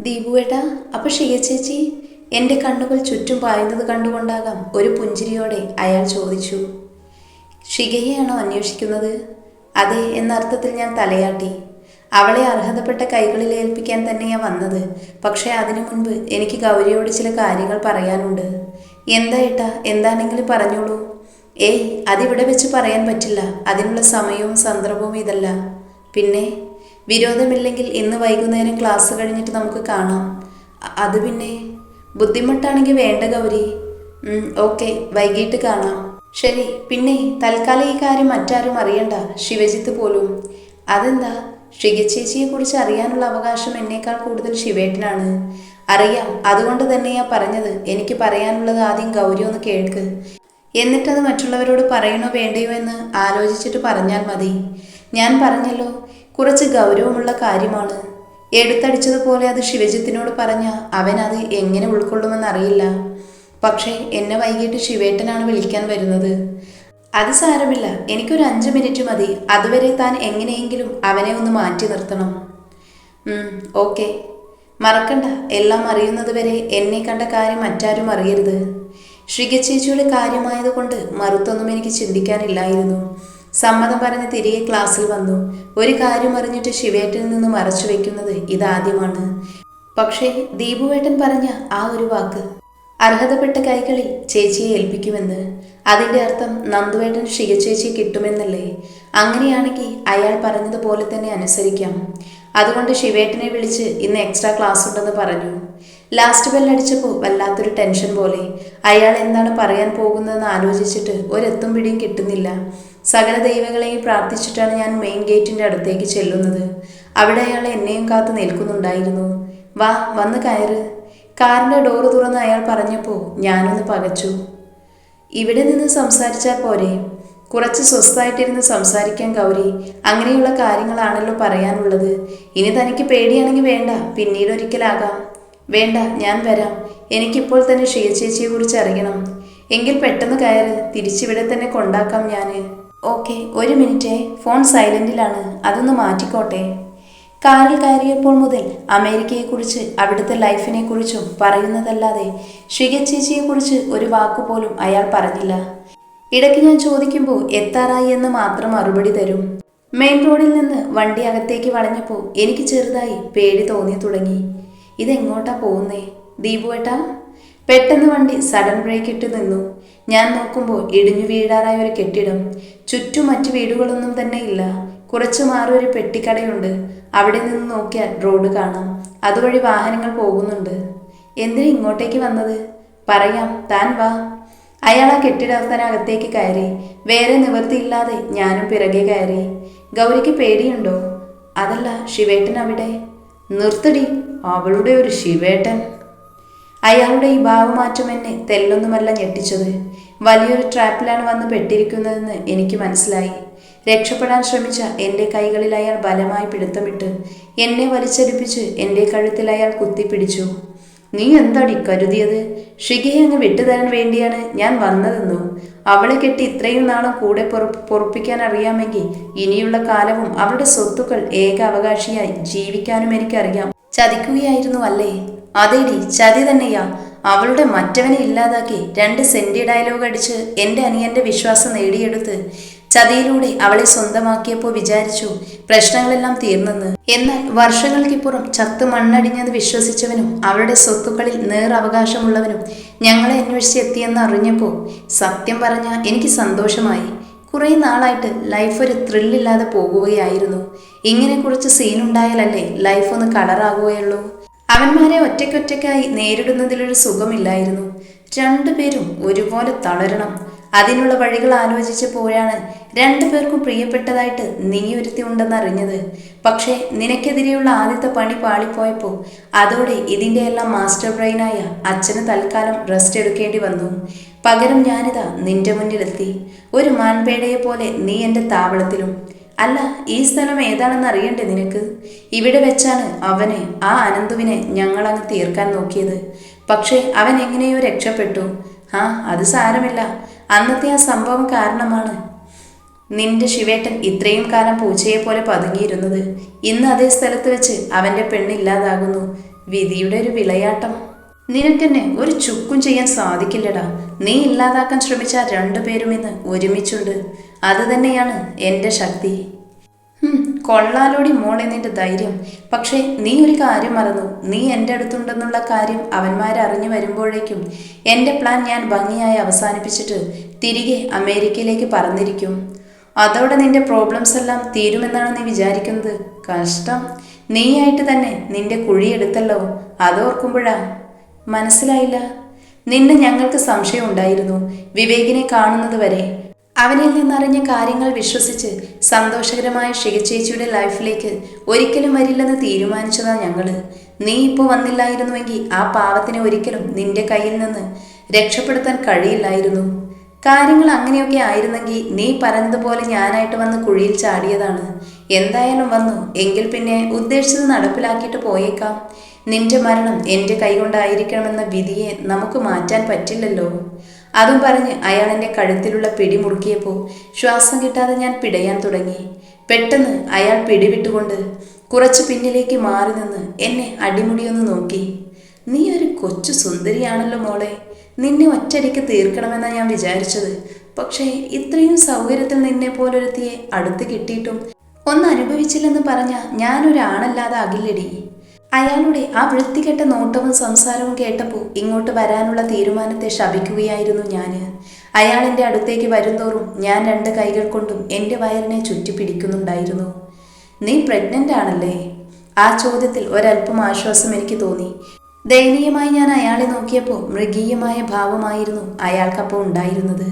ദീപുവേട്ടാ അപ്പൊ ഷിയ ചേച്ചി എന്റെ കണ്ണുകൾ ചുറ്റും പായുന്നത് കണ്ടുകൊണ്ടാകാം ഒരു പുഞ്ചിരിയോടെ അയാൾ ചോദിച്ചു. ഷികയെയാണോ അന്വേഷിക്കുന്നത്? അതെ എന്നർത്ഥത്തിൽ ഞാൻ തലയാട്ടി. അവളെ അർഹതപ്പെട്ട കൈകളിൽ ഏൽപ്പിക്കാൻ തന്നെയാ വന്നത്. പക്ഷേ അതിനു മുൻപ് എനിക്ക് ഗൗരിയോട് ചില കാര്യങ്ങൾ പറയാനുണ്ട്. എന്താ ഏട്ടാ എന്താണെങ്കിലും പറഞ്ഞോളൂ. ഏയ് അതിവിടെ വെച്ച് പറയാൻ പറ്റില്ല. അതിനുള്ള സമയവും സന്ദർഭവും ഇതല്ല. പിന്നെ വിരോധമില്ലെങ്കിൽ ഇന്ന് വൈകുന്നേരം ക്ലാസ് കഴിഞ്ഞിട്ട് നമുക്ക് കാണാം. അത് പിന്നെ. ബുദ്ധിമുട്ടാണെങ്കിൽ വേണ്ട ഗൗരി. ഓക്കെ വൈകിട്ട് കാണാം. ശരി പിന്നെ തൽക്കാലം ഈ കാര്യം മറ്റാരും അറിയണ്ട ശിവജിത്ത് പോലും. അതെന്താ? ഷികച്ചേച്ചിയെ കുറിച്ച് അറിയാനുള്ള അവകാശം എന്നേക്കാൾ കൂടുതൽ ശിവേട്ടനാണ്. അറിയാം അതുകൊണ്ട് തന്നെയാ പറഞ്ഞത്. എനിക്ക് പറയാനുള്ളത് ആദ്യം ഗൗരി ഒന്ന് കേൾക്ക്. എന്നിട്ടത് മറ്റുള്ളവരോട് പറയണോ വേണ്ടയോ എന്ന് ആലോചിച്ചിട്ട് പറഞ്ഞാൽ മതി. ഞാൻ പറഞ്ഞല്ലോ കുറച്ച് ഗൗരവമുള്ള കാര്യമാണ്. എടുത്തടിച്ചതുപോലെ അത് ശിവജിത്തിനോട് പറഞ്ഞ അവൻ അത് എങ്ങനെ ഉൾക്കൊള്ളുമെന്നറിയില്ല. പക്ഷേ എന്നെ വൈകിട്ട് ശിവേട്ടനാണ് വിളിക്കാൻ വരുന്നത്. അത് സാരമില്ല എനിക്കൊരു അഞ്ച് മിനിറ്റ് മതി. അതുവരെ താൻ എങ്ങനെയെങ്കിലും അവനെ ഒന്ന് മാറ്റി നിർത്തണം. ഓക്കെ. മറക്കണ്ട എല്ലാം അറിയുന്നത് വരെ എന്നെ കണ്ട കാര്യം മറ്റാരും അറിയരുത്. ശ്രീകച്ചേച്ചിയുടെ കാര്യമായതുകൊണ്ട് മറുത്തൊന്നും എനിക്ക് ചിന്തിക്കാനില്ലായിരുന്നു. സമ്മതം പറഞ്ഞ് തിരികെ ക്ലാസ്സിൽ വന്നു. ഒരു കാര്യം അറിഞ്ഞിട്ട് ശിവേട്ടനിൽ നിന്ന് മറച്ചു വെക്കുന്നത് ഇതാദ്യമാണ്. പക്ഷേ ദീപുവേട്ടൻ പറഞ്ഞ ആ ഒരു വാക്ക് അർഹതപ്പെട്ട കൈകളിൽ ചേച്ചിയെ ഏൽപ്പിക്കുമെന്ന്. അതിന്റെ അർത്ഥം നന്ദുവേട്ടൻ ശിവചേച്ചി കിട്ടുമെന്നല്ലേ. അങ്ങനെയാണെങ്കിൽ അയാൾ പറഞ്ഞതുപോലെ തന്നെ അനുസരിക്കാം. അതുകൊണ്ട് ശിവേട്ടനെ വിളിച്ച് ഇന്ന് എക്സ്ട്രാ ക്ലാസ് ഉണ്ടെന്ന് പറഞ്ഞു. ലാസ്റ്റ് ബെല്ലടിച്ചപ്പോൾ വല്ലാത്തൊരു ടെൻഷൻ പോലെ അയാൾ എന്താണ് പറയാൻ പോകുന്നതെന്ന് ആലോചിച്ചിട്ട് ഒരെത്തും പിടിയും കിട്ടുന്നില്ല. സകല ദൈവങ്ങളെയും പ്രാർത്ഥിച്ചിട്ടാണ് ഞാൻ മെയിൻ ഗേറ്റിന്റെ അടുത്തേക്ക് ചെല്ലുന്നത്. അവിടെ അയാൾ എന്നെയും കാത്തു നിൽക്കുന്നുണ്ടായിരുന്നു. വാ വന്ന് കയറ്. കാറിന്റെ ഡോറ് തുറന്ന് അയാൾ പറഞ്ഞപ്പോൾ ഞാനൊന്ന് പകച്ചു. ഇവിടെ നിന്ന് സംസാരിച്ചാൽ പോരെ. കുറച്ച് സ്വസ്ഥമായിട്ടിരുന്ന് സംസാരിക്കാൻ ഗൗരി. അങ്ങനെയുള്ള കാര്യങ്ങളാണല്ലോ പറയാനുള്ളത്. ഇനി തനിക്ക് പേടിയാണെങ്കിൽ വേണ്ട. പിന്നീട് ഒരിക്കലാകാം. വേണ്ട ഞാൻ വരാം. എനിക്കിപ്പോൾ തന്നെ ഷിയ ചേച്ചിയെ കുറിച്ച് അറിയണം. എങ്കിൽ പെട്ടെന്ന് കയറ്. തിരിച്ചിവിടെ തന്നെ കൊണ്ടാക്കാം ഞാൻ ഓക്കെ ഒരു മിനിറ്റ്. ഫോൺ സൈലന്റിലാണ് അതൊന്ന് മാറ്റിക്കോട്ടെ. കാറിൽ കയറിയപ്പോൾ മുതൽ അമേരിക്കയെക്കുറിച്ച് അവിടുത്തെ ലൈഫിനെക്കുറിച്ചും പറയുന്നതല്ലാതെ ഷിക ചേച്ചിയെക്കുറിച്ച് ഒരു വാക്കുപോലും അയാൾ പറഞ്ഞില്ല. ഇടയ്ക്ക് ഞാൻ ചോദിക്കുമ്പോൾ എത്താറായി എന്ന് മാത്രം മറുപടി തരും. മെയിൻ റോഡിൽ നിന്ന് വണ്ടി അകത്തേക്ക് വളഞ്ഞപ്പോൾ എനിക്ക് ചെറുതായി പേടി തോന്നി തുടങ്ങി. ഇതെങ്ങോട്ടാ പോകുന്നേ? ദീപുവേട്ടാ പെട്ടെന്ന് വണ്ടി സഡൻ ബ്രേക്ക് ഇട്ട് നിന്നു. ഞാൻ നോക്കുമ്പോൾ ഇടിഞ്ഞു വീഴാറായ ഒരു കെട്ടിടം. ചുറ്റും മറ്റു വീടുകളൊന്നും തന്നെ ഇല്ല. കുറച്ചു മാറി ഒരു പെട്ടിക്കടയുണ്ട്. അവിടെ നിന്ന് നോക്കിയാൽ റോഡ് കാണാം. അതുവഴി വാഹനങ്ങൾ പോകുന്നുണ്ട്. എന്തിനാ ഇങ്ങോട്ടേക്ക് വന്നത്? പറയാം. താൻ വാ. അയാൾ ആ കെട്ടിടത്തിനകത്തേക്ക് കയറി. വേറെ നിവൃത്തിയില്ലാതെ ഞാനും പിറകെ കയറി. ഗൗരിക്ക് പേടിയുണ്ടോ? അതല്ല ശിവേട്ടൻ അവിടെ. നിർത്തടി. അവളുടെ ഒരു ശിവേട്ടൻ. അയാളുടെ ഈ ഭാവമാറ്റം എന്നെ തെല്ലൊന്നുമല്ല ഞെട്ടിച്ചത്. വലിയൊരു ട്രാപ്പിലാണ് വന്ന് പെട്ടിരിക്കുന്നതെന്ന് എനിക്ക് മനസ്സിലായി. രക്ഷപ്പെടാൻ ശ്രമിച്ച എന്റെ കൈകളിൽ അയാൾ ബലമായി പിടുത്തമിട്ട് എന്നെ വലിച്ചടിപ്പിച്ച് എന്റെ കഴുത്തിൽ അയാൾ കുത്തിപ്പിടിച്ചു. നീ എന്താടി കരുതിയത്? ഷികയെ അങ്ങ് വിട്ടുതരാൻ വേണ്ടിയാണ് ഞാൻ വന്നതെന്നു? അവളെ കെട്ടി ഇത്രയും നാളും കൂടെ പൊറ പൊറപ്പിക്കാൻ അറിയാമെങ്കിൽ ഇനിയുള്ള കാലവും അവളുടെ സ്വത്തുക്കൾ ഏക അവകാശിയായി ജീവിക്കാനും എനിക്കറിയാം. ചതിക്കുകയായിരുന്നു അല്ലേ? അതേടി ചതി തന്നെയാ. അവളുടെ മറ്റവനെ ഇല്ലാതാക്കി രണ്ട് സെന്റി ഡയലോഗ് അടിച്ച് എന്റെ അനിയന്റെ വിശ്വാസം നേടിയെടുത്ത് ചതിയിലൂടെ അവളെ സ്വന്തമാക്കിയപ്പോൾ വിചാരിച്ചു പ്രശ്നങ്ങളെല്ലാം തീർന്നെന്ന്. എന്നാൽ വർഷങ്ങൾക്കിപ്പുറം ചത്ത് മണ്ണടിഞ്ഞത് വിശ്വസിച്ചവനും അവളുടെ സ്വത്തുക്കളിൽ നേർ അവകാശമുള്ളവനും ഞങ്ങളെ അന്വേഷിച്ച് എത്തിയെന്ന് അറിഞ്ഞപ്പോൾ സത്യം പറഞ്ഞ എനിക്ക് സന്തോഷമായി. കുറേ നാളായിട്ട് ലൈഫ് ഒരു ത്രില്ലില്ലാതെ പോകുകയായിരുന്നു. ഇങ്ങനെ കുറച്ച് സീനുണ്ടായാലല്ലേ ലൈഫ് ഒന്ന് കളറാകുകയുള്ളൂ അവന്മാരെ ഒറ്റയ്ക്കൊറ്റയ്ക്കായി നേരിടുന്നതിലൊരു സുഖമില്ലായിരുന്നു. രണ്ടുപേരും ഒരുപോലെ തളരണം. അതിനുള്ള വഴികൾ ആലോചിച്ചപ്പോഴാണ് രണ്ടുപേർക്കും പ്രിയപ്പെട്ടതായിട്ട് നീ ഒരുത്തി ഉണ്ടെന്ന് അറിഞ്ഞത് പക്ഷേ നിനക്കെതിരെയുള്ള ആദ്യത്തെ പണി പാളിപ്പോയപ്പോൾ അതോടെ ഇതിന്റെ എല്ലാം മാസ്റ്റർ ബ്രെയിനായ അച്ഛന് തൽക്കാലം റെസ്റ്റ് എടുക്കേണ്ടി വന്നു. പകരം ഞാനിതാ നിന്റെ മുന്നിലെത്തി. ഒരു മാൻപേടയെ പോലെ നീ എന്റെ താവളത്തിലും. അല്ല ഈ സ്ഥലം ഏതാണെന്ന് അറിയണ്ടേ നിനക്ക്? ഇവിടെ വെച്ചാണ് അവനെ ആ അനന്തുവിനെ ഞങ്ങളങ്ങ് തീർക്കാൻ നോക്കിയത്. പക്ഷേ അവൻ എങ്ങനെയോ രക്ഷപ്പെട്ടു. ആ അത് സാരമില്ല. അന്നത്തെ ആ സംഭവം കാരണമാണ്. നിന്റെ ശിവേട്ടൻ ഇത്രയും കാലം പൂച്ചയെ പോലെ പതുങ്ങിയിരുന്നത്. ഇന്ന് അതേ സ്ഥലത്ത് വെച്ച് അവന്റെ പെണ്ണില്ലാതാകുന്നു വിധിയുടെ ഒരു വിളയാട്ടം. നിനക്കെന്നെ ഒരു ചുക്കും ചെയ്യാൻ സാധിക്കില്ലടാ. നീ ഇല്ലാതാക്കാൻ ശ്രമിച്ച രണ്ടുപേരും ഇന്ന് ഒരുമിച്ചുണ്ട്. അത് തന്നെയാണ് എന്റെ ശക്തി. കൊള്ളാലോടി മോളെ നിന്റെ ധൈര്യം. പക്ഷേ നീ ഒരു കാര്യം മറന്നു. നീ എന്റെ അടുത്തുണ്ടെന്നുള്ള കാര്യം അവന്മാരറിഞ്ഞു വരുമ്പോഴേക്കും എന്റെ പ്ലാൻ ഞാൻ ഭംഗിയായി അവസാനിപ്പിച്ചിട്ട് തിരികെ അമേരിക്കയിലേക്ക് പറന്നിരിക്കും. അതോടെ നിന്റെ പ്രോബ്ലംസ് എല്ലാം തീരുമെന്നാണ് നീ വിചാരിക്കുന്നത്. കഷ്ടം. നീയായിട്ട് തന്നെ നിന്റെ കുഴിയെടുത്തല്ലോ. അതോർക്കുമ്പോഴാ. മനസ്സിലായില്ല. നിന്നെ ഞങ്ങൾക്ക് സംശയം ഉണ്ടായിരുന്നു. വിവേകിനെ കാണുന്നത് വരെ. അവനിൽ നിന്നറിഞ്ഞ കാര്യങ്ങൾ വിശ്വസിച്ച് സന്തോഷകരമായ ഷികച്ചേച്ചിയുടെ ലൈഫിലേക്ക് ഒരിക്കലും വരില്ലെന്ന് തീരുമാനിച്ചതാ ഞങ്ങൾ. നീ ഇപ്പോൾ വന്നില്ലായിരുന്നുവെങ്കിൽ ആ പാവത്തിനെ ഒരിക്കലും നിന്റെ കയ്യിൽ നിന്ന് രക്ഷപ്പെടുത്താൻ കഴിയില്ലായിരുന്നു. കാര്യങ്ങൾ അങ്ങനെയൊക്കെ ആയിരുന്നെങ്കിൽ നീ പറഞ്ഞതുപോലെ ഞാനായിട്ട് വന്ന് കുഴിയിൽ ചാടിയതാണ്. എന്തായാലും വന്നു. എങ്കിൽ പിന്നെ ഉദ്ദേശിച്ചത് നടപ്പിലാക്കിയിട്ട് പോയേക്കാം. നിന്റെ മരണം എന്റെ കൈകൊണ്ടായിരിക്കണമെന്ന വിധിയെ നമുക്ക് മാറ്റാൻ പറ്റില്ലല്ലോ. അതും പറഞ്ഞ് അയാൾ എന്റെ കഴുത്തിലുള്ള പിടി മുറുക്കിയപ്പോൾ ശ്വാസം കിട്ടാതെ ഞാൻ പിടയാൻ തുടങ്ങി. പെട്ടെന്ന് അയാൾ പിടിവിട്ടുകൊണ്ട് കുറച്ച് പിന്നിലേക്ക് മാറി നിന്ന് എന്നെ അടിമുടിയൊന്ന് നോക്കി. നീ ഒരു കൊച്ചു സുന്ദരിയാണല്ലോ മോളെ. നിന്നെ ഒറ്റയ്ക്ക് തീർക്കണമെന്നാണ് ഞാൻ വിചാരിച്ചത്. പക്ഷേ ഇത്രയും സൗകര്യത്തിൽ നിന്നെ പോലൊരുത്തിയെ അടുത്ത് കിട്ടിയിട്ടും ഒന്ന് അനുഭവിച്ചില്ലെന്ന് പറഞ്ഞ ഞാനൊരാണല്ലാതെ അകില്ലടി അയാളുടെ ആ വൃത്തികെട്ട നോട്ടവും സംസാരവും കേട്ടപ്പോൾ ഇങ്ങോട്ട് വരാനുള്ള തീരുമാനത്തെ ശപിക്കുകയായിരുന്നു ഞാൻ അയാൾ എന്റെ അടുത്തേക്ക് വരുന്തോറും ഞാൻ രണ്ട് കൈകൾ കൊണ്ടും എന്റെ വയറിനെ ചുറ്റിപ്പിടിക്കുന്നുണ്ടായിരുന്നു. നീ പ്രഗ്നന്റ് ആണല്ലേ? ആ ചോദ്യത്തിൽ ഒരല്പം ആശ്വാസം എനിക്ക് തോന്നി. ദയനീയമായി ഞാൻ അയാളെ നോക്കിയപ്പോൾ മൃഗീയമായ ഭാവമായിരുന്നു അയാൾക്കപ്പോൾ ഉണ്ടായിരുന്നത്.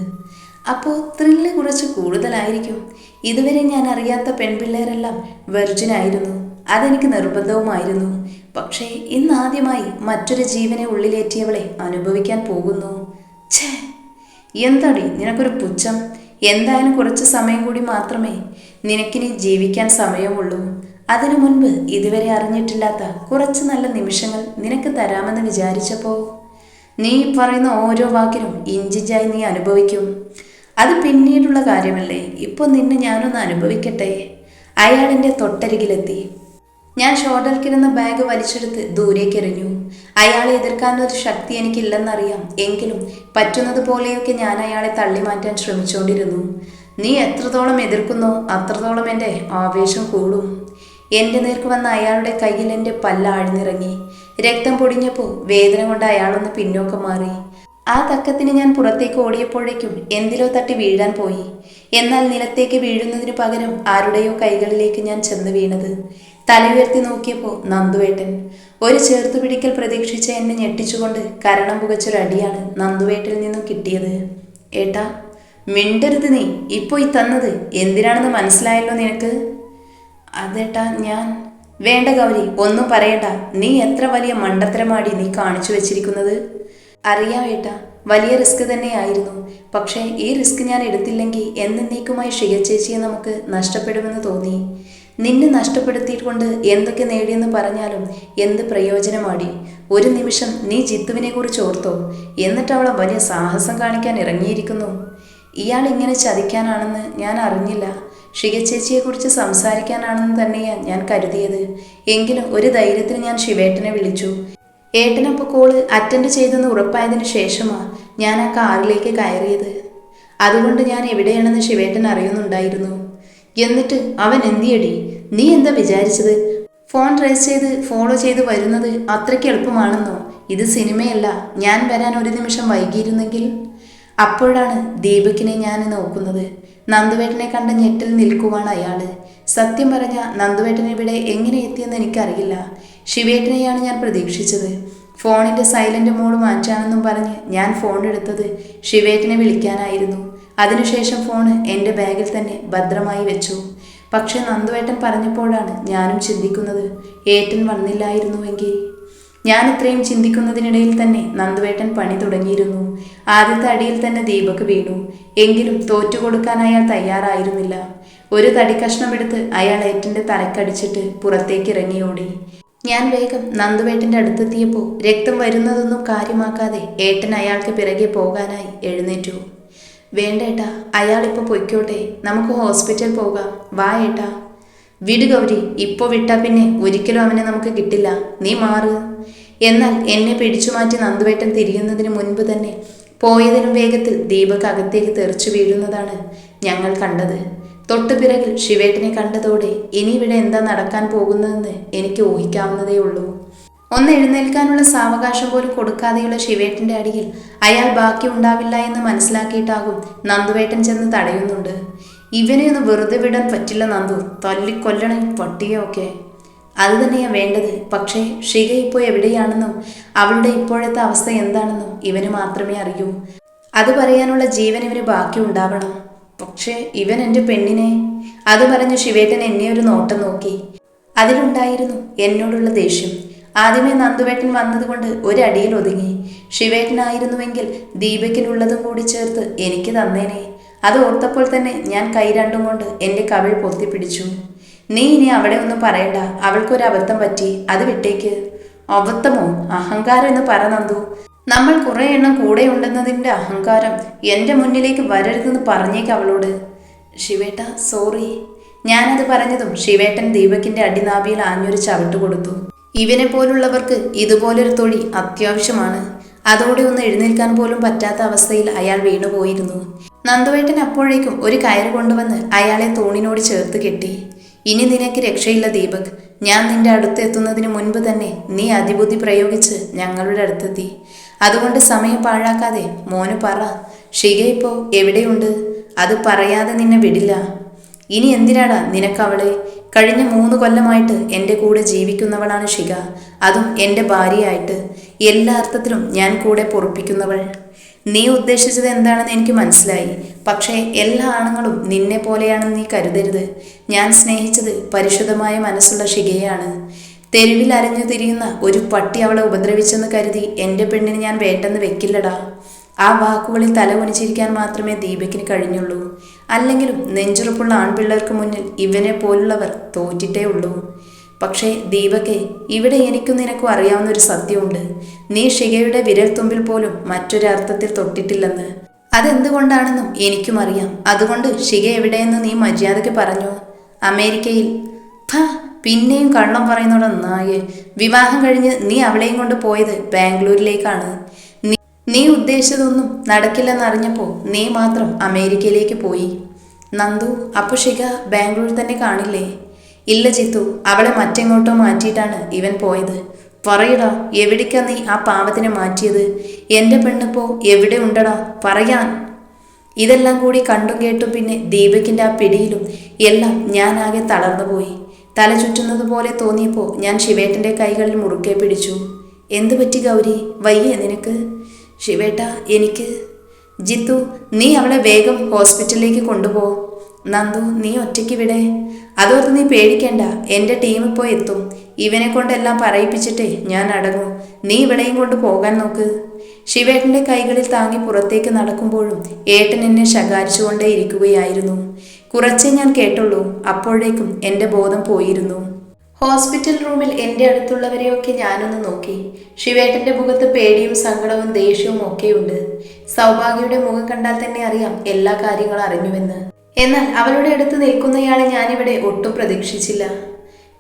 അപ്പോൾ ത്രില്ല് കുറച്ച് കൂടുതലായിരിക്കും. ഇതുവരെ ഞാൻ അറിയാത്ത പെൺപിള്ളേരെല്ലാം വെർജിനായിരുന്നു അതെനിക്ക് നിർബന്ധവുമായിരുന്നു. പക്ഷേ ഇന്നാദ്യമായി മറ്റൊരു ജീവനെ ഉള്ളിലേറ്റിയവളെ അനുഭവിക്കാൻ പോകുന്നു. ഛേ എന്താടി നിനക്കൊരു പുച്ഛം? എന്തായാലും കുറച്ച് സമയം കൂടി മാത്രമേ നിനക്കിനി ജീവിക്കാൻ സമയമുള്ളൂ. അതിനു മുൻപ് ഇതുവരെ അറിഞ്ഞിട്ടില്ലാത്ത കുറച്ച് നല്ല നിമിഷങ്ങൾ നിനക്ക് തരാമെന്ന് വിചാരിച്ചപ്പോൾ നീ പറയുന്ന ഓരോ വാക്കിനും ഇഞ്ചിഞ്ചായി നീ അനുഭവിക്കും. അത് പിന്നീടുള്ള കാര്യമല്ലേ? ഇപ്പോൾ നിന്നെ ഞാനൊന്ന് അനുഭവിക്കട്ടെ. അയാൾ തൊട്ടരികിലെത്തി. ഞാൻ ഷോർട്ടൽക്കിരുന്ന ബാഗ് വലിച്ചെടുത്ത് ദൂരേക്ക് എറിഞ്ഞു. അയാളെ എതിർക്കാനൊരു ശക്തി എനിക്കില്ലെന്നറിയാം. എങ്കിലും പറ്റുന്നത് പോലെയൊക്കെ ഞാൻ അയാളെ തള്ളി മാറ്റാൻ ശ്രമിച്ചുകൊണ്ടിരുന്നു നീ എത്രത്തോളം എതിർക്കുന്നോ അത്രത്തോളം എന്റെ ആവേശം കൂടും. എന്റെ നേർക്ക് വന്ന അയാളുടെ കയ്യിൽ എന്റെ പല്ല ആഴ്ന്നിറങ്ങി. രക്തം പൊടിഞ്ഞപ്പോൾ വേദന കൊണ്ട് അയാളൊന്ന് പിന്നോക്കം മാറി. ആ തക്കത്തിന് ഞാൻ പുറത്തേക്ക് ഓടിയപ്പോഴേക്കും എന്തിലോ തട്ടി വീഴാൻ പോയി. എന്നാൽ നിലത്തേക്ക് വീഴുന്നതിനു പകരം ആരുടെയോ കൈകളിലേക്ക് ഞാൻ ചെന്ന് വീണത്. തല ഉയർത്തി നോക്കിയപ്പോൾ നന്ദുവേട്ടൻ ഒരു ചേർത്ത് പിടിക്കൽ പ്രതീക്ഷിച്ച എന്നെ ഞെട്ടിച്ചുകൊണ്ട് കരണം പുകച്ചൊരടിയാണ് നന്ദുവേട്ടിൽ നിന്നും കിട്ടിയത്. ഏട്ടാ മിണ്ടരുത് നീ ഇപ്പോൾ ഈ തന്നത് എന്തിനാണെന്ന് മനസ്സിലായല്ലോ നിനക്ക്? അതേട്ടാ ഞാൻ വേണ്ട ഗൗരി ഒന്നും പറയണ്ട നീ എത്ര വലിയ മണ്ടത്തരമാടി നീ കാണിച്ചു വെച്ചിരിക്കുന്നത്? അറിയാം ഏട്ടാ വലിയ റിസ്ക് തന്നെയായിരുന്നു പക്ഷേ ഈ റിസ്ക് ഞാൻ എടുത്തില്ലെങ്കിൽ എന്നേക്കുമായി ഷിയ ചേച്ചിയെ നമുക്ക് നഷ്ടപ്പെടുമെന്ന് തോന്നി. നിന്നെ നഷ്ടപ്പെടുത്തിയിട്ടുകൊണ്ട് എന്തൊക്കെ നേടിയെന്ന് പറഞ്ഞാലും എന്ത് പ്രയോജനമാടി? ഒരു നിമിഷം നീ ജിത്തുവിനെ കുറിച്ച് ഓർത്തോ. എന്നിട്ട് അവളെ വലിയ സാഹസം കാണിക്കാൻ ഇറങ്ങിയിരിക്കുന്നു. ഇയാൾ ഇങ്ങനെ ചതിക്കാനാണെന്ന് ഞാൻ അറിഞ്ഞില്ല. ഷിക ചേച്ചിയെക്കുറിച്ച് സംസാരിക്കാനാണെന്ന് തന്നെയാണ് ഞാൻ കരുതിയത്. എങ്കിലും ഒരു ധൈര്യത്തിന് ഞാൻ ശിവേട്ടനെ വിളിച്ചു. ഏട്ടനപ്പോൾ കോൾ അറ്റൻഡ് ചെയ്തെന്ന് ഉറപ്പായതിനു ശേഷമാ ഞാൻ ആ കാറിലേക്ക് കയറിയത്. അതുകൊണ്ട് ഞാൻ എവിടെയാണെന്ന് ശിവേട്ടൻ അറിയുന്നുണ്ടായിരുന്നു. എന്നിട്ട് അവൻ എന്തിയടി? നീ എന്താ വിചാരിച്ചത്? ഫോൺ ട്രേസ് ചെയ്ത് ഫോളോ ചെയ്ത് വരുന്നത് അത്രയ്ക്ക് എളുപ്പമാണെന്നോ? ഇത് സിനിമയല്ല. ഞാൻ വരാൻ ഒരു നിമിഷം വൈകിയിരുന്നെങ്കിൽ? അപ്പോഴാണ് ദീപകിനെ ഞാൻ നോക്കുന്നത്. നന്ദുവേട്ടനെ കണ്ട ഞെട്ടിൽ നിൽക്കുവാണ് അയാൾ സത്യം പറഞ്ഞ നന്ദുവേട്ടൻ ഇവിടെ എങ്ങനെ എത്തിയെന്ന് എനിക്കറിയില്ല. ശിവേട്ടനെയാണ് ഞാൻ പ്രതീക്ഷിച്ചത്. ഫോണിന്റെ സൈലന്റ് മോഡ് മാറ്റാനെന്നും പറഞ്ഞ് ഞാൻ ഫോൺ എടുത്തത് ശിവേട്ടനെ വിളിക്കാനായിരുന്നു. അതിനുശേഷം ഫോൺ എന്റെ ബാഗിൽ തന്നെ ഭദ്രമായി വെച്ചു. പക്ഷെ നന്ദുവേട്ടൻ പറഞ്ഞപ്പോഴാണ് ഞാനും ചിന്തിക്കുന്നത് ഏട്ടൻ വന്നില്ലായിരുന്നുവെങ്കിൽ. ഞാൻ ഇത്രയും ചിന്തിക്കുന്നതിനിടയിൽ തന്നെ നന്ദുവേട്ടൻ പണി തുടങ്ങിയിരുന്നു. ആദ്യത്തെ അടിയിൽ തന്നെ ദീപക് വീണു. എങ്കിലും തോറ്റുകൊടുക്കാൻ അയാൾ തയ്യാറായിരുന്നില്ല. ഒരു തടി കഷ്ണമെടുത്ത് അയാൾ ഏട്ടന്റെ തലക്കടിച്ചിട്ട് പുറത്തേക്ക് ഇറങ്ങിയോടി. ഞാൻ വേഗം നന്ദുവേട്ടന്റെ അടുത്തെത്തിയപ്പോൾ രക്തം വരുന്നതൊന്നും കാര്യമാക്കാതെ ഏട്ടൻ അയാൾക്ക് പിറകെ പോകാനായി എഴുന്നേറ്റു. വേണ്ട ഏട്ടാ അയാളിപ്പോൾ പൊയ്ക്കോട്ടെ. നമുക്ക് ഹോസ്പിറ്റൽ പോകാം. വാ ഏട്ടാ. വിട് ഗൗരി ഇപ്പോൾ വിട്ടാ പിന്നെ ഒരിക്കലും അവനെ നമുക്ക് കിട്ടില്ല. നീ മാറ്. എന്നാൽ എന്നെ പിടിച്ചു മാറ്റി നന്ദുവേട്ടൻ തിരിയുന്നതിന് മുൻപ് തന്നെ പോയതിനും വേഗത്തിൽ ദീപക് അകത്തേക്ക് തെറിച്ചു വീഴുന്നതാണ് ഞങ്ങൾ കണ്ടത്. തൊട്ടുപിറകിൽ ശിവേട്ടനെ കണ്ടതോടെ ഇനി ഇവിടെ എന്താ നടക്കാൻ പോകുന്നതെന്ന് എനിക്ക് ഊഹിക്കാവുന്നതേ ഉള്ളൂ ഒന്ന് എഴുന്നേൽക്കാനുള്ള സാവകാശം പോലും കൊടുക്കാതെയുള്ള ശിവേട്ടന്റെ അടിയിൽ അയാൾ ബാക്കി ഉണ്ടാവില്ല എന്ന് മനസ്സിലാക്കിയിട്ടാകും നന്ദുവേട്ടൻ ചെന്ന് തടയുന്നുണ്ട്. ഇവനെ ഒന്ന് വെറുതെ വിടാൻ പറ്റില്ല നന്ദു. തല്ലിക്കൊല്ലണേ പട്ടികയൊക്കെ അത് തന്നെയാണ് വേണ്ടത്. പക്ഷേ ഷിക ഇപ്പോൾ എവിടെയാണെന്നും അവളുടെ ഇപ്പോഴത്തെ അവസ്ഥ എന്താണെന്നും ഇവന് മാത്രമേ അറിയൂ. അത് പറയാനുള്ള ജീവൻ ഇവന് ബാക്കി ഉണ്ടാവണം പക്ഷേ ഇവൻ എന്റെ പെണ്ണിനെ. അത് പറഞ്ഞ് ശിവേട്ടൻ എന്നെ ഒരു നോട്ടം നോക്കി. അതിലുണ്ടായിരുന്നു എന്നോടുള്ള ദേഷ്യം. ആദ്യമേ നന്ദുവേട്ടൻ വന്നതുകൊണ്ട് ഒരടിയിൽ ഒതുങ്ങി. ശിവേട്ടനായിരുന്നുവെങ്കിൽ ദീപക്കിനുള്ളതും കൂടി ചേർത്ത് എനിക്ക് തന്നേനെ. അത് ഓർത്തപ്പോൾ തന്നെ ഞാൻ കൈ രണ്ടും കൊണ്ട് എന്റെ കവിൾ പൊത്തിപ്പിടിച്ചു നീ ഇനി അവിടെ ഒന്നും പറയണ്ട. അവൾക്കൊരു അബദ്ധം പറ്റി. അത് വിട്ടേക്ക്. അബദ്ധമോ? അഹങ്കാരം എന്ന് പറ നന്ദു. നമ്മൾ കുറേ എണ്ണം കൂടെ ഉണ്ടെന്നതിന്റെ അഹങ്കാരം എന്റെ മുന്നിലേക്ക് വരരുതെന്ന് പറഞ്ഞേക്ക് അവളോട്. ശിവേട്ട സോറി ഞാനത് പറഞ്ഞതും ശിവേട്ടൻ ദീപകിന്റെ അടിനാഭിയിൽ ആഞ്ഞൊരു ചവിട്ട് കൊടുത്തു. ഇവനെ പോലുള്ളവർക്ക് ഇതുപോലൊരു തൊഴി അത്യാവശ്യമാണ്. അതോടെ ഒന്ന് എഴുന്നേൽക്കാൻ പോലും പറ്റാത്ത അവസ്ഥയിൽ അയാൾ വീണുപോയിരുന്നു നന്ദുവേട്ടൻ അപ്പോഴേക്കും ഒരു കയറ് കൊണ്ടുവന്ന് അയാളെ തൂണിനോട് ചേർത്ത് കെട്ടി. ഇനി നിനക്ക് രക്ഷയില്ല ദീപക്. ഞാൻ നിന്റെ അടുത്ത് എത്തുന്നതിന് മുൻപ് തന്നെ നീ അതിബുദ്ധി പ്രയോഗിച്ച് ഞങ്ങളുടെ അടുത്തെത്തി. അതുകൊണ്ട് സമയം പാഴാക്കാതെ മോന് പറ. ഷിക ഇപ്പോ എവിടെയുണ്ട്? അത് പറയാതെ നിന്നെ വിടില്ല. ഇനി എന്തിനാടാ നിനക്കവളെ? കഴിഞ്ഞ മൂന്ന് കൊല്ലമായിട്ട് എന്റെ കൂടെ ജീവിക്കുന്നവളാണ് ഷിക അതും എന്റെ ഭാര്യയായിട്ട്. എല്ലാ അർത്ഥത്തിലും ഞാൻ കൂടെ പൊറപ്പിക്കുന്നവൾ. നീ ഉദ്ദേശിച്ചത് എന്താണെന്ന് എനിക്ക് മനസ്സിലായി. പക്ഷേ എല്ലാ ആണുങ്ങളും നിന്നെ പോലെയാണെന്ന് നീ കരുതരുത്. ഞാൻ സ്നേഹിച്ചത് പരിശുദ്ധമായ മനസ്സുള്ള ഷികയാണ് തെരുവിൽ അരഞ്ഞു തിരിയുന്ന ഒരു പട്ടി അവളെ ഉപദ്രവിച്ചെന്ന് കരുതി എന്റെ പെണ്ണിന് ഞാൻ വേണ്ടെന്ന് വെക്കില്ലടാ. ആ വാക്കുകളിൽ തല കുനിച്ചിരിക്കാൻ മാത്രമേ ദീപക്കിന് കഴിഞ്ഞുള്ളൂ. അല്ലെങ്കിലും നെഞ്ചുറപ്പുള്ള ആൺപിള്ളേർക്ക് മുന്നിൽ ഇവനെ പോലുള്ളവർ തോറ്റിട്ടേ ഉള്ളൂ. പക്ഷേ ദീപക്കെ ഇവിടെ എനിക്കും നിനക്കും അറിയാവുന്ന ഒരു സത്യമുണ്ട്. നീ ഷികയുടെ വിരൽ തുമ്പിൽ പോലും മറ്റൊരർത്ഥത്തിൽ തൊട്ടിട്ടില്ലെന്ന്. അതെന്തുകൊണ്ടാണെന്നും എനിക്കും അറിയാം. അതുകൊണ്ട് ഷിക എവിടെയെന്ന് നീ മര്യാദയ്ക്ക് പറഞ്ഞു. അമേരിക്കയിൽ. പിന്നെയും കള്ളം പറയുന്നോടെ നായെ. വിവാഹം കഴിഞ്ഞ് നീ അവളെയും കൊണ്ട് പോയത് ബാംഗ്ലൂരിലേക്കാണ്. നീ ഉദ്ദേശിച്ചതൊന്നും നടക്കില്ലെന്നറിഞ്ഞപ്പോൾ നീ മാത്രം അമേരിക്കയിലേക്ക് പോയി. നന്ദു അപ്പോൾ ശിഖ ബാംഗ്ലൂർ തന്നെ കാണില്ലേ? ഇല്ല ജിത്തു അവളെ മറ്റെങ്ങോട്ടോ മാറ്റിയിട്ടാണ് ഇവൻ പോയത്. പറയടാ എവിടേക്കാ നീ ആ പാവത്തിനെ മാറ്റിയത്? എന്റെ പെണ്ണിപ്പോ എവിടെ ഉണ്ടടാ? പറയാൻ. ഇതെല്ലാം കൂടി കണ്ടും കേട്ടും പിന്നെ ദീപകിന്റെ ആ പിടിയിലും എല്ലാം ഞാൻ ആകെ തളർന്നുപോയി തല ചുറ്റുന്നത് പോലെ തോന്നിയപ്പോൾ ഞാൻ ശിവേട്ടന്റെ കൈകളിൽ മുറുക്കെ പിടിച്ചു. എന്തു പറ്റി ഗൗരി? വയ്യേ നിനക്ക്? ശിവേട്ട എനിക്ക് ജിത്തു നീ അവളെ വേഗം ഹോസ്പിറ്റലിലേക്ക് കൊണ്ടുപോ. നന്ദു നീ ഒറ്റയ്ക്ക് വിടെ. അതോർത്ത് നീ പേടിക്കേണ്ട. എന്റെ ടീം ഇപ്പോൾ എത്തും. ഇവനെ കൊണ്ടെല്ലാം പറയിപ്പിച്ചിട്ടേ ഞാൻ അടങ്ങൂ. നീ ഇവിടെയും കൊണ്ട് പോകാൻ നോക്ക്. ശിവേട്ടന്റെ കൈകളിൽ താങ്ങി പുറത്തേക്ക് നടക്കുമ്പോഴും ഏട്ടൻ എന്നെ ശകാരിച്ചുകൊണ്ടേ ഇരിക്കുകയായിരുന്നു. കുറച്ചേ ഞാൻ കേട്ടുള്ളൂ. അപ്പോഴേക്കും എന്റെ ബോധം പോയിരുന്നു. ഹോസ്പിറ്റൽ റൂമിൽ എന്റെ അടുത്തുള്ളവരെയൊക്കെ ഞാനൊന്ന് നോക്കി. ശിവേട്ടന്റെ മുഖത്ത് പേടിയും സങ്കടവും ദേഷ്യവും ഒക്കെയുണ്ട്. സൗഭാഗ്യയുടെ മുഖം കണ്ടാൽ തന്നെ അറിയാം എല്ലാ കാര്യങ്ങളും അറിഞ്ഞുവെന്ന്. എന്നാൽ അവളുടെ അടുത്ത് നിൽക്കുന്നയാളെ ഞാനിവിടെ ഒട്ടും പ്രതീക്ഷിച്ചില്ല.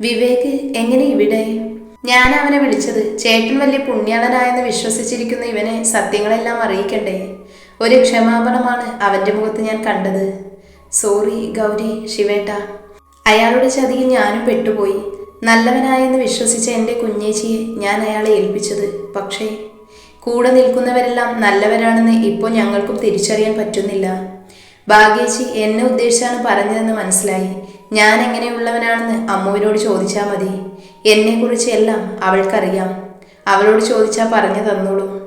വിവേക് എങ്ങനെ ഇവിടെ? ഞാൻ അവനെ വിളിച്ചത് ചേട്ടൻ വലിയ പുണ്യാളനായെന്ന് വിശ്വസിച്ചിരിക്കുന്ന ഇവനെ സത്യങ്ങളെല്ലാം അറിയിക്കണ്ടേ? ഒരു ക്ഷമാപണമാണ് അവന്റെ മുഖത്ത് ഞാൻ കണ്ടത്. സോറി ഗൗരി ശിവേട്ട. അയാളുടെ ചതിയിൽ ഞാനും പെട്ടുപോയി. നല്ലവനായെന്ന് വിശ്വസിച്ച എന്റെ കുഞ്ഞേച്ചിയെ ഞാൻ അയാളെ ഏൽപ്പിച്ചത്. പക്ഷേ കൂടെ നിൽക്കുന്നവരെല്ലാം നല്ലവരാണെന്ന് ഇപ്പോൾ ഞങ്ങൾക്കും തിരിച്ചറിയാൻ പറ്റുന്നില്ല. ഭാഗ്യേച്ചി എന്നെ ഉദ്ദേശിച്ചാണ് പറഞ്ഞതെന്ന് മനസ്സിലായി. ഞാൻ എങ്ങനെയുള്ളവനാണെന്ന് അമ്മുവിനോട് ചോദിച്ചാൽ മതി. എന്നെക്കുറിച്ച് എല്ലാം അവൾക്കറിയാം. അവളോട് ചോദിച്ചാൽ പറഞ്ഞു തന്നോളൂ.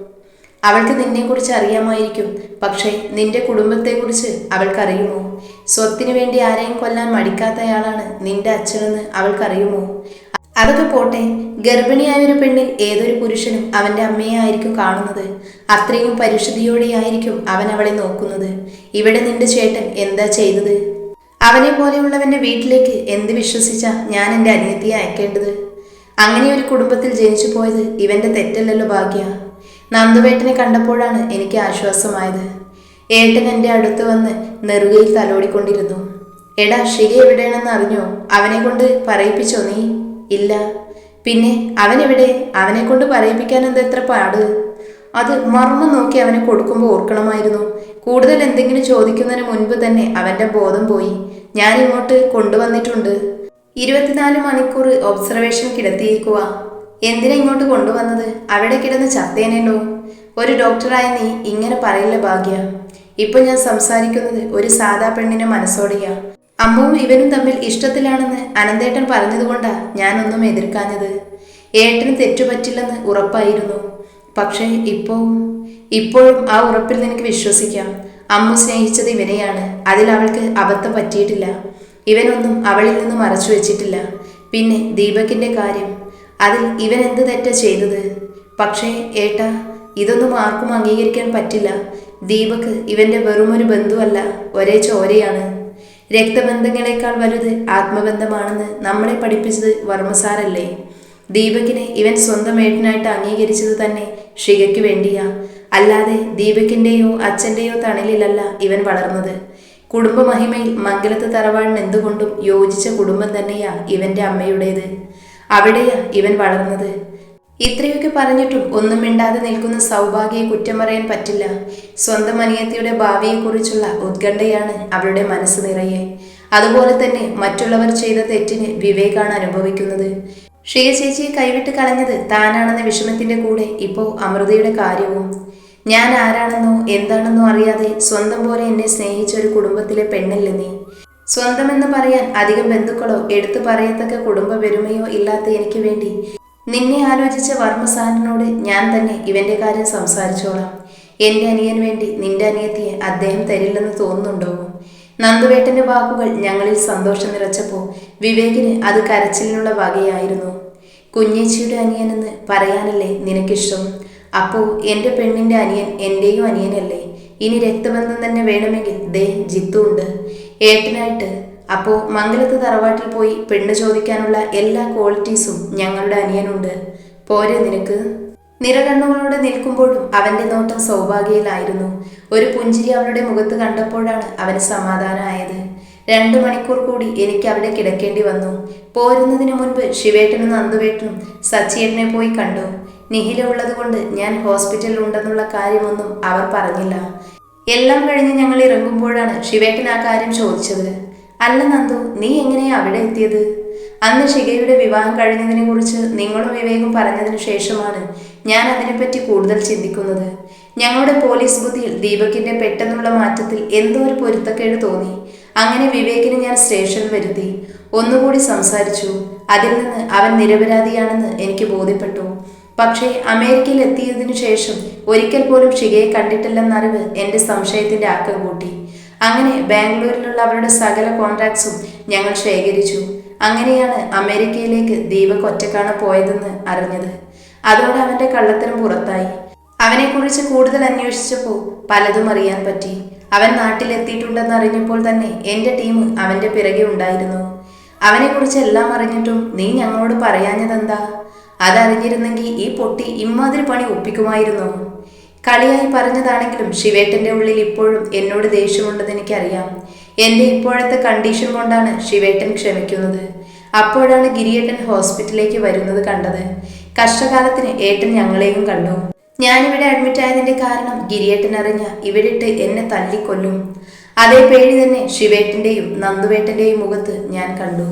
അവൾക്ക് നിന്നെക്കുറിച്ച് അറിയാമായിരിക്കും. പക്ഷേ നിന്റെ കുടുംബത്തെക്കുറിച്ച് അവൾക്കറിയുമോ? സ്വത്തിനു വേണ്ടി ആരെയും കൊല്ലാൻ മടിക്കാത്തയാളാണ് നിന്റെ അച്ഛനെന്ന് അവൾക്കറിയുമോ? അതൊക്കെ പോട്ടെ ഗർഭിണിയായ ഒരു പെണ്ണിൽ ഏതൊരു പുരുഷനും അവന്റെ അമ്മയെ ആയിരിക്കും കാണുന്നത്. അത്രയും പരിശുദ്ധിയോടെയായിരിക്കും അവൻ അവളെ നോക്കുന്നത്. ഇവിടെ നിന്റെ ചേട്ടൻ എന്താ ചെയ്തത്? അവനെ പോലെയുള്ളവന്റെ വീട്ടിലേക്ക് എന്ത് വിശ്വസിച്ച ഞാൻ എന്റെ അനിയത്തിയെ അയക്കേണ്ടത്? അങ്ങനെ ഒരു കുടുംബത്തിൽ ജനിച്ചു പോയത് ഇവന്റെ തെറ്റല്ലല്ലോ ഭാഗ്യ. നന്ദുവേട്ടനെ കണ്ടപ്പോഴാണ് എനിക്ക് ആശ്വാസമായത്. ഏട്ടൻ എന്റെ അടുത്ത് വന്ന് നെറുകയിൽ തലോടിക്കൊണ്ടിരുന്നു. എടാ ശരി എവിടെയാണെന്ന് അറിഞ്ഞോ? അവനെ കൊണ്ട് പറയിപ്പിച്ചോ നീ? ഇല്ല. പിന്നെ അവനെവിടെ അവനെ കൊണ്ട് പറയിപ്പിക്കാൻ എന്താ എത്ര പാട്? അത് മർമ്മം നോക്കി അവന് കൊടുക്കുമ്പോൾ ഓർക്കണമായിരുന്നു. കൂടുതൽ എന്തെങ്കിലും ചോദിക്കുന്നതിന് മുൻപ് തന്നെ അവന്റെ ബോധം പോയി. ഞാൻ ഇങ്ങോട്ട് കൊണ്ടുവന്നിട്ടുണ്ട്. ഇരുപത്തിനാല് മണിക്കൂർ ഒബ്സർവേഷൻ കിടത്തിയിരിക്കുക എന്തിനാ ഇങ്ങോട്ട് കൊണ്ടുവന്നത്? അവിടെ കിടന്ന് ചത്തേനല്ലോ. ഒരു ഡോക്ടറായ നീ ഇങ്ങനെ പറയില്ല ഭാഗ്യ. ഇപ്പൊ ഞാൻ സംസാരിക്കുന്നത് ഒരു സാധാ പെണ്ണിന്റെ മനസ്സോടെയാ. അമ്മവും ഇവനും തമ്മിൽ ഇഷ്ടത്തിലാണെന്ന് അനന്തേട്ടൻ പറഞ്ഞതുകൊണ്ടാ ഞാനൊന്നും എതിർക്കാഞ്ഞത്. ഏട്ടന് തെറ്റുപറ്റില്ലെന്ന് ഉറപ്പായിരുന്നു. പക്ഷേ ഇപ്പോൾ ഇപ്പോഴും ആ ഉറപ്പിൽ നിനക്ക് വിശ്വസിക്കാം. അമ്മു സ്നേഹിച്ചത് ഇവനെയാണ്. അതിൽ അവൾക്ക് അബദ്ധം പറ്റിയിട്ടില്ല. ഇവനൊന്നും അവളിൽ നിന്ന് മറച്ചു വെച്ചിട്ടില്ല. പിന്നെ ദീപകിന്റെ കാര്യം. അതിൽ ഇവൻ എന്ത് തെറ്റാ ചെയ്തത്? പക്ഷേ ഏട്ടാ ഇതൊന്നും ആർക്കും അംഗീകരിക്കാൻ പറ്റില്ല. ദീപക് ഇവന്റെ വെറുമൊരു ബന്ധുവല്ല. ഒരേ ചോരയാണ്. രക്തബന്ധങ്ങളെക്കാൾ വലുത് ആത്മബന്ധമാണെന്ന് നമ്മളെ പഠിപ്പിച്ചത് വർമ്മസാരല്ലേ ദീപകിനെ ഇവൻ സ്വന്തം ഏട്ടനായിട്ട് അംഗീകരിച്ചത് തന്നെ ഷികയ്ക്ക് വേണ്ടിയാ. അല്ലാതെ ദീപകിന്റെയോ അച്ഛന്റെയോ തണലിലല്ല ഇവൻ വളർന്നത്. കുടുംബമഹിമയിൽ മംഗലത്ത് തറവാടിന് എന്തുകൊണ്ടും യോജിച്ച കുടുംബം തന്നെയാ ഇവന്റെ അമ്മയുടേത്. അവിടെയാ ഇവൻ വളർന്നത്. ഇത്രയൊക്കെ പറഞ്ഞിട്ടും ഒന്നും മിണ്ടാതെ നിൽക്കുന്ന സൗഭാഗ്യയെ കുറ്റം പറയാൻ പറ്റില്ല. സ്വന്തം അനിയത്തിയുടെ ഭാവിയെക്കുറിച്ചുള്ള ഉത്കണ്ഠയാണ് അവളുടെ മനസ്സ് നിറയെ. അതുപോലെ തന്നെ മറ്റുള്ളവർ ചെയ്ത തെറ്റിന് വിവേകാണ് അനുഭവിക്കുന്നത്. ഷിയ ചേച്ചിയെ കൈവിട്ട് കളഞ്ഞത് താനാണെന്ന വിഷമത്തിന്റെ കൂടെ ഇപ്പോൾ അമൃതയുടെ കാര്യവും. ഞാൻ ആരാണെന്നോ എന്താണെന്നോ അറിയാതെ സ്വന്തം പോലെ എന്നെ സ്നേഹിച്ച ഒരു കുടുംബത്തിലെ പെണ്ണല്ലേ നീ? സ്വന്തമെന്ന് പറയാൻ അധികം ബന്ധുക്കളോ എടുത്തു പറയത്തക്ക കുടുംബ പെരുമയോ ഇല്ലാത്ത എനിക്ക് വേണ്ടി നിന്നെ ആലോചിച്ച വർമ്മസാറിനോട് ഞാൻ തന്നെ ഇവന്റെ കാര്യം സംസാരിച്ചോളാം. എന്റെ അനിയൻ വേണ്ടി നിന്റെ അനിയത്തിയെ അദ്ദേഹം തരില്ലെന്ന് തോന്നുന്നുണ്ടോ? നന്ദുവേട്ടന്റെ വാക്കുകൾ ഞങ്ങളിൽ സന്തോഷം നിറച്ചപ്പോൾ വിവേകിന് അത് കരച്ചിലിനുള്ള വകയായിരുന്നു. കുഞ്ഞേച്ചിയുടെ അനിയനെന്ന് പറയാനല്ലേ നിനക്കിഷ്ടം? അപ്പോ എന്റെ പെണ്ണിന്റെ അനിയൻ എന്റെയും അനിയനല്ലേ? ഇനി രക്തബന്ധം തന്നെ വേണമെങ്കിൽ ദേ ജിത്തുണ്ട് ഏട്ടനായിട്ട് അപ്പോ മംഗലത്ത് തറവാട്ടിൽ പോയി പെണ്ണ് ചോദിക്കാനുള്ള എല്ലാ ക്വാളിറ്റീസും ഞങ്ങളുടെ അനിയനുണ്ട്. പോരെ നിനക്ക്. നിറകണ്ണുകളോടെ നിൽക്കുമ്പോഴും അവന്റെ നോട്ടം സൗഭാഗ്യയിലായിരുന്നു. ഒരു പുഞ്ചിരി അവളുടെ മുഖത്ത് കണ്ടപ്പോഴാണ് അവന് സമാധാനമായത്. രണ്ടു മണിക്കൂർ കൂടി എനിക്ക് അവിടെ കിടക്കേണ്ടി വന്നു. പോരുന്നതിന് മുൻപ് ശിവേട്ടനും നന്ദുവേട്ടനും സച്ചിയേട്ടനെ പോയി കണ്ടു. നിഹില ഉള്ളതുകൊണ്ട് ഞാൻ ഹോസ്പിറ്റലിൽ ഉണ്ടെന്നുള്ള കാര്യമൊന്നും അവർ പറഞ്ഞില്ല. എല്ലാം കഴിഞ്ഞ് ഞങ്ങൾ ഇറങ്ങുമ്പോഴാണ് ശിവേട്ടൻ ആ കാര്യം ചോദിച്ചത്. അല്ല നന്ദു നീ എങ്ങനെയാ അവിടെ എത്തിയത്? അന്ന് ശിഖയുടെ വിവാഹം കഴിഞ്ഞതിനെ കുറിച്ച് നിങ്ങളും വിവേകും പറഞ്ഞതിനു ശേഷമാണ് ഞാൻ അതിനെപ്പറ്റി കൂടുതൽ ചിന്തിക്കുന്നത്. ഞങ്ങളുടെ പോലീസ് ബുദ്ധിയിൽ ദീപകിന്റെ പെട്ടെന്നുള്ള മാറ്റത്തിൽ എന്തോ ഒരു പൊരുത്തക്കേട് തോന്നി. അങ്ങനെ വിവേകിന് ഞാൻ സ്റ്റേഷനിൽ വരുത്തി. ഒന്നുകൂടി സംസാരിച്ചു. അതിൽ നിന്ന് അവൻ നിരപരാധിയാണെന്ന് എനിക്ക് ബോധ്യപ്പെട്ടു. പക്ഷേ അമേരിക്കയിൽ എത്തിയതിനു ശേഷം ഒരിക്കൽ പോലും ഷികയെ കണ്ടിട്ടില്ലെന്നറിവ് എന്റെ സംശയത്തിന്റെ ആക്കം കൂട്ടി. അങ്ങനെ ബാംഗ്ലൂരിലുള്ള അവരുടെ സകല കോൺട്രാക്ട്സും ഞങ്ങൾ ശേഖരിച്ചു. അങ്ങനെയാണ് അമേരിക്കയിലേക്ക് ദീപക് ഒറ്റക്കാണ് പോയതെന്ന് അറിഞ്ഞത്. അതോടെ അവന്റെ കള്ളത്തരം പുറത്തായി. അവനെക്കുറിച്ച് കൂടുതൽ അന്വേഷിച്ചപ്പോൾ പലതും അറിയാൻ പറ്റി. അവൻ നാട്ടിലെത്തിയിട്ടുണ്ടെന്ന് അറിഞ്ഞപ്പോൾ തന്നെ എന്റെ ടീം അവന്റെ പിറകെ ഉണ്ടായിരുന്നു. അവനെക്കുറിച്ച് എല്ലാം അറിഞ്ഞിട്ടും നീ ഞങ്ങളോട് പറയാഞ്ഞതെന്താ? അതറിഞ്ഞിരുന്നെങ്കിൽ ഈ പൊട്ടി ഇമ്മാതിരി പണി ഒപ്പിക്കുമായിരുന്നു. കളിയായി പറഞ്ഞതാണെങ്കിലും ശിവേട്ടന്റെ ഉള്ളിൽ ഇപ്പോഴും എന്നോട് ദേഷ്യമുണ്ടെന്ന് എനിക്കറിയാം. എന്റെ ഇപ്പോഴത്തെ കണ്ടീഷൻ കൊണ്ടാണ് ശിവേട്ടൻ ക്ഷമിക്കുന്നത്. അപ്പോഴാണ് ഗിരിയേട്ടൻ ഹോസ്പിറ്റലിലേക്ക് വരുന്നത് കണ്ടത്. കഷ്ടകാലത്തിന് ഏട്ടൻ ഞങ്ങളെയും കണ്ടു. ഞാനിവിടെ അഡ്മിറ്റ് ആയതിന്റെ കാരണം ഗിരിയേട്ടൻ അറിഞ്ഞ ഇവിടിട്ട് എന്നെ തല്ലിക്കൊല്ലും. അതേ പേടി തന്നെ ശിവേട്ടന്റെയും നന്ദുവേട്ടന്റെയും മുഖത്ത് ഞാൻ കണ്ടു.